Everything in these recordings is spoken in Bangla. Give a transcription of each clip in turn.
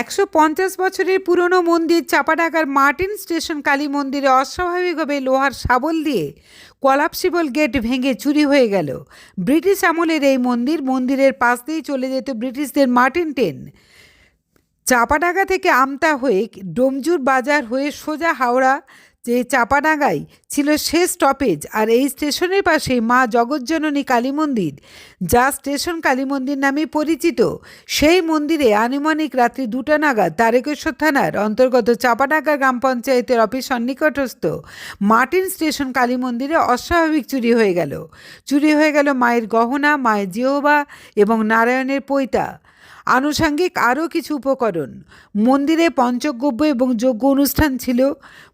একশো পঞ্চাশ বছরের পুরনো মন্দির চাপাডাকার মার্টিন স্টেশন কালী মন্দিরে অস্বাভাবিকভাবে লোহার শাবল দিয়ে কলাপসিবল গেট ভেঙে চুরি হয়ে গেল। ব্রিটিশ আমলের এই মন্দির মন্দিরের পাশ দিয়েই চলে যেত ব্রিটিশদের মার্টিন ট্রেন। চাপাডাকা থেকে আমতা হয়ে ডোমজুর বাজার হয়ে সোজা হাওড়া যে চাপাডাঙ্গায় ছিল শেষ স্টপেজ আর এই স্টেশনের পাশেই মা জগজ্জননী কালী মন্দির যা স্টেশন কালী মন্দির নামে পরিচিত। সেই মন্দিরে আনুমানিক রাত্রি দুটা নাগাদ তারকেশ্বর থানার অন্তর্গত চাপাডাঙ্গা গ্রাম পঞ্চায়েতের অফিস সন্নিকটস্থ মার্টিন স্টেশন কালী মন্দিরে অস্বাভাবিক চুরি হয়ে গেল। চুরি হয়ে গেল মায়ের গহনা, মায়ের জিহবা এবং নারায়ণের পৈতা। আনুষাঙ্গিক আরও কিছু উপকরণ। মন্দিরে পঞ্চগব্য এবং যজ্ঞ অনুষ্ঠান ছিল।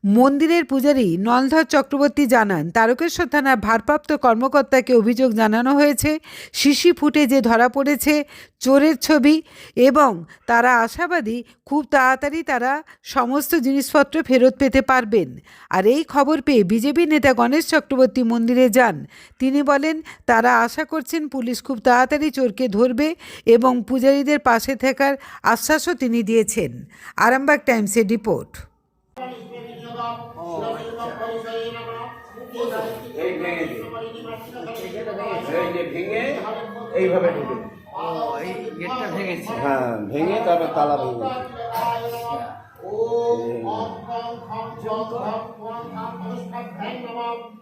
মন্দিরের পূজারী নলধর চক্রবর্তী জানান, তারকেশ্বর থানার ভারপ্রাপ্ত কর্মকর্তাকে অভিযোগ জানানো হয়েছে, শিশি ফুটেজে ধরা পড়েছে চোরের ছবি এবং তারা আশাবাদী খুব তাড়াতাড়ি তারা সমস্ত জিনিসপত্র ফেরত পেতে পারবেন। আর এই খবর পেয়ে বিজেপি নেতা গণেশ চক্রবর্তী মন্দিরে যান। তিনি বলেন, তারা আশা করছেন পুলিশ খুব তাড়াতাড়ি চোরকে ধরবে এবং পূজারীদের পাশে থাকার আশ্বাসও তিনি দিয়েছেন। আরামবাগ টাইমসের রিপোর্ট। এইভাবে ঢুকে ও এই গেটটা ভেঙেছে। হ্যাঁ ভেঙে তারপর তালা ভেঙে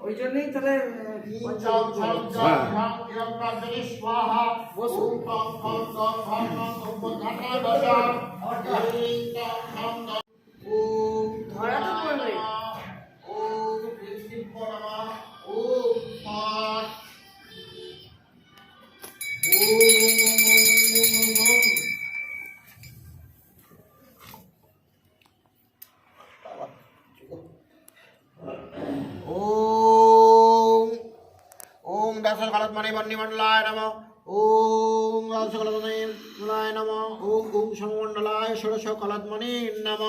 ওই জন্যই তাহলে ধরা তো পড়বে ওম কালত নম ওং মণ্ডলায় নম ওম দাসল ষোড়শ মণ্ডলায় নম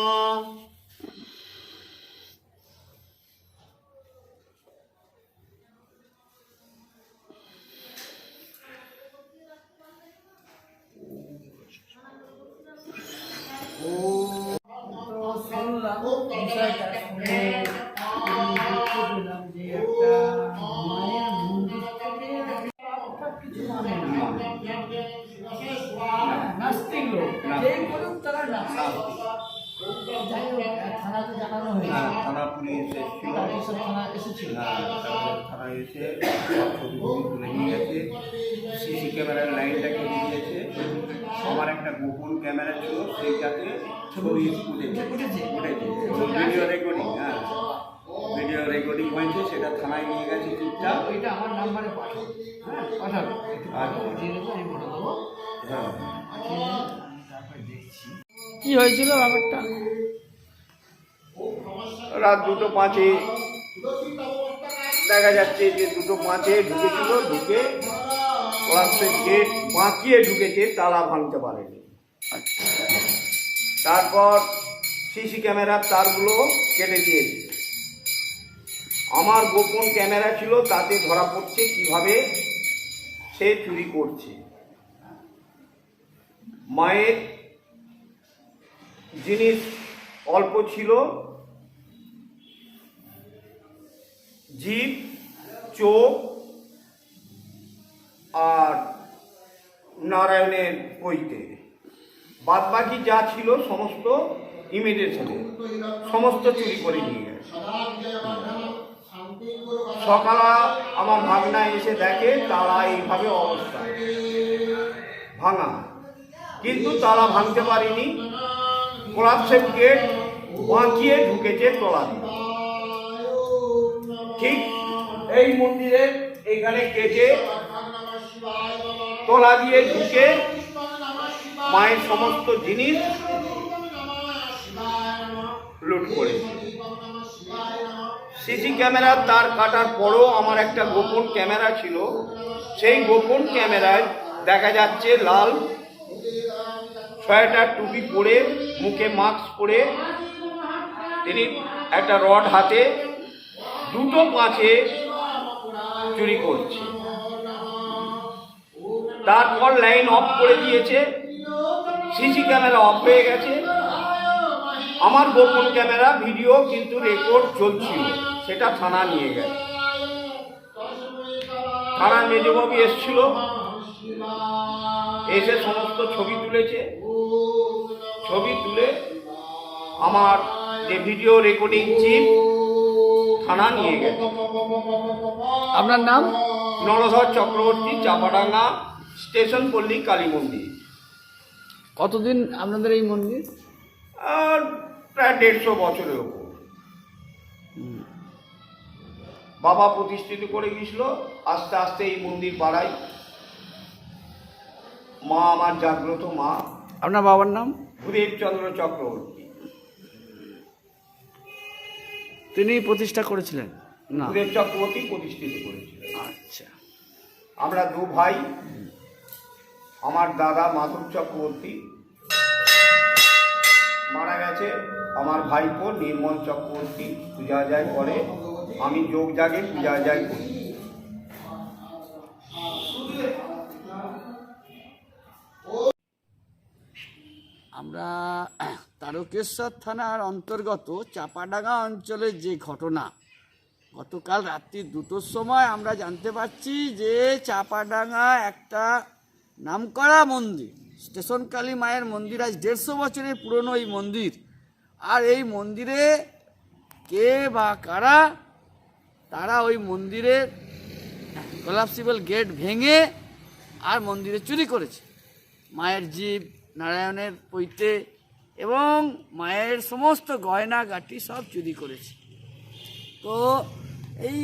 হ্যাঁ। হয়েছে থানা পুলিশ এসেছিল। তারকেশ্বর থানা এসেছিল। হ্যাঁ এসে তুলে নিয়ে গেছে। সিসি ক্যামেরার লাইনটা কেটে দিয়েছে। আমার একটা গোপন ক্যামেরা ছিল সেইটাতে ছবি উঠেছে। ভিডিও রেকর্ডিং হ্যাঁ। ভিডিও রেকর্ডিং হয়েছে সেটা থানায় নিয়ে গেছে ওইটা আমার নাম্বারে পাঠাও। হ্যাঁ পাঠাবে আমি হ্যাঁ। কি হয়েছিল ব্যাপারটা? রাত দুটো পাঁচে দেখা যাচ্ছে যে দুটো পাঁচে ঢুকেছিল ঢুকে ক্লাসের গেট বাঁকিয়ে ঢুকেছে তালা ভাঙতে পারেনি। তারপর সিসি ক্যামেরার তারগুলো কেটে দিয়েছে। আমার গোপন ক্যামেরা ছিল তাতে ধরা পড়ছে কীভাবে সে চুরি করছে। মায়ের জিনিস অল্প ছিল জিভ চোখ, আর নারায়ণের বইতে। বাদ বাকি যা ছিল সমস্ত ইমিডিয়েশনে সমস্ত চুরি করে নিয়ে। গেছে সকালে আমার ভাগনা এসে দেখে তালা এইভাবে অবস্থা। ভাঙা। কিন্তু তালা ভাঙতে পারিনি। কোলাপসের গেট বাঁকিয়ে ঢুকেছে তলা দিয়ে। ঠিক এই মন্দিরে এখানে কেটে তলা দিয়ে ঢুকে মায়ের সমস্ত জিনিস লুট করেছে সিসি ক্যামেরার তার কাটার পরও আমার একটা গোপন ক্যামেরা ছিল। সেই গোপন ক্যামেরায় দেখা যাচ্ছে লাল সোয়েটার টুপি পরে, মুখে মাস্ক পরে, তিনি একটা রড হাতে দুটো পাঁচে চুরি করছে। তারপর লাইন অফ করে দিয়েছে। সিসি ক্যামেরা অফ হয়ে গেছে। আমার গোপন ক্যামেরা, ভিডিও কিন্তু রেকর্ড চলছিল। সেটা থানা নিয়ে গেছে। থানার মেজবাবু এসছিল। এসে সমস্ত ছবি তুলেছে। ছবি তুলে আমার যে ভিডিও রেকর্ডিং চিপ থানা নিয়ে গেছে। আপনার নাম? নরধর চক্রবর্তী চাপাডাঙ্গা স্টেশন পল্লী কালী মন্দির। কতদিন আপনাদের এই মন্দির? আর প্রায় দেড়শো বছরের ওপর। বাবা প্রতিষ্ঠিত করে গিয়েছিল আস্তে আস্তে এই মন্দির বাড়াই। মা আমার জাগ্রত মা। আপনার বাবার নাম? দেবচন্দ্র চক্রবর্তী। তিনি প্রতিষ্ঠা করেছিলেন? না। চক্রবর্তী প্রতিষ্ঠিত করেছিলেন আচ্ছা। আমরা দু ভাই আমার দাদা মাধব চক্রবর্তী মারা গেছে আমার ভাইপো নির্মল চক্রবর্তী পূজা যায় করে আমি যোগ জাগে পূজা যায় করি। আমরা তারকেশ্বর থানার অন্তর্গত চাপাডাঙ্গা অঞ্চলের যে ঘটনা, গতকাল রাত্রি দুটোর সময় আমরা জানতে পারছি যে চাপাডাঙ্গা একটা নামকরা মন্দির, স্টেশন কালী মায়ের মন্দির, আজ দেড়শো বছরের পুরনো এই মন্দির। আর এই মন্দিরে কে বা কারা, তারা ওই মন্দিরের কোলাপসিবল গেট ভেঙে আর মন্দিরে চুরি করেছে। মায়ের জীব নারায়ণের পৈতে এবং মায়ের সমস্ত গয়না গাটি সব চুরি করেছে। তো এই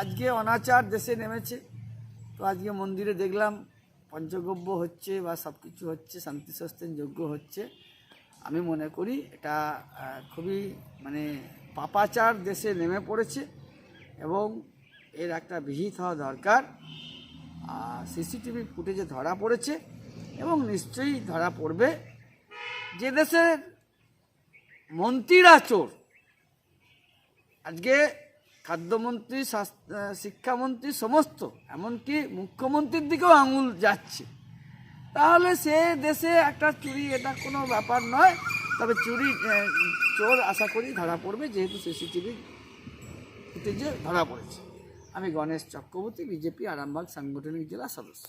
আজকে অনাচার দেশে নেমেছে। তো আজকে মন্দিরে দেখলাম, পঞ্চগব্য হচ্ছে বা সব কিছু হচ্ছে শান্তি সস্তেন যজ্ঞ হচ্ছে। আমি মনে করি এটা খুবই মানে পাপাচার দেশে নেমে পড়েছে এবং এর একটা বিহিত হওয়া দরকার। আর সিসিটিভি ফুটেজে ধরা পড়েছে। নিশ্চয়ই ধরা পড়বে যে দেশের মন্ত্রীরা চোর। আজকে খাদ্যমন্ত্রী শিক্ষামন্ত্রী সমস্ত, এমনকি মুখ্যমন্ত্রীর দিকেও আঙুল যাচ্ছে। তাহলে সে দেশে একটা চুরি, এটা কোনো ব্যাপার নয়। তবে চুরি চোর আশা করি ধরা পড়বে, যেহেতু সিসিটিভি ফুটেজে ধরা পড়েছে। আমি গণেশ চক্রবর্তী, বিজেপি, আরামবাগ সাংগঠনিক জেলা সদস্য।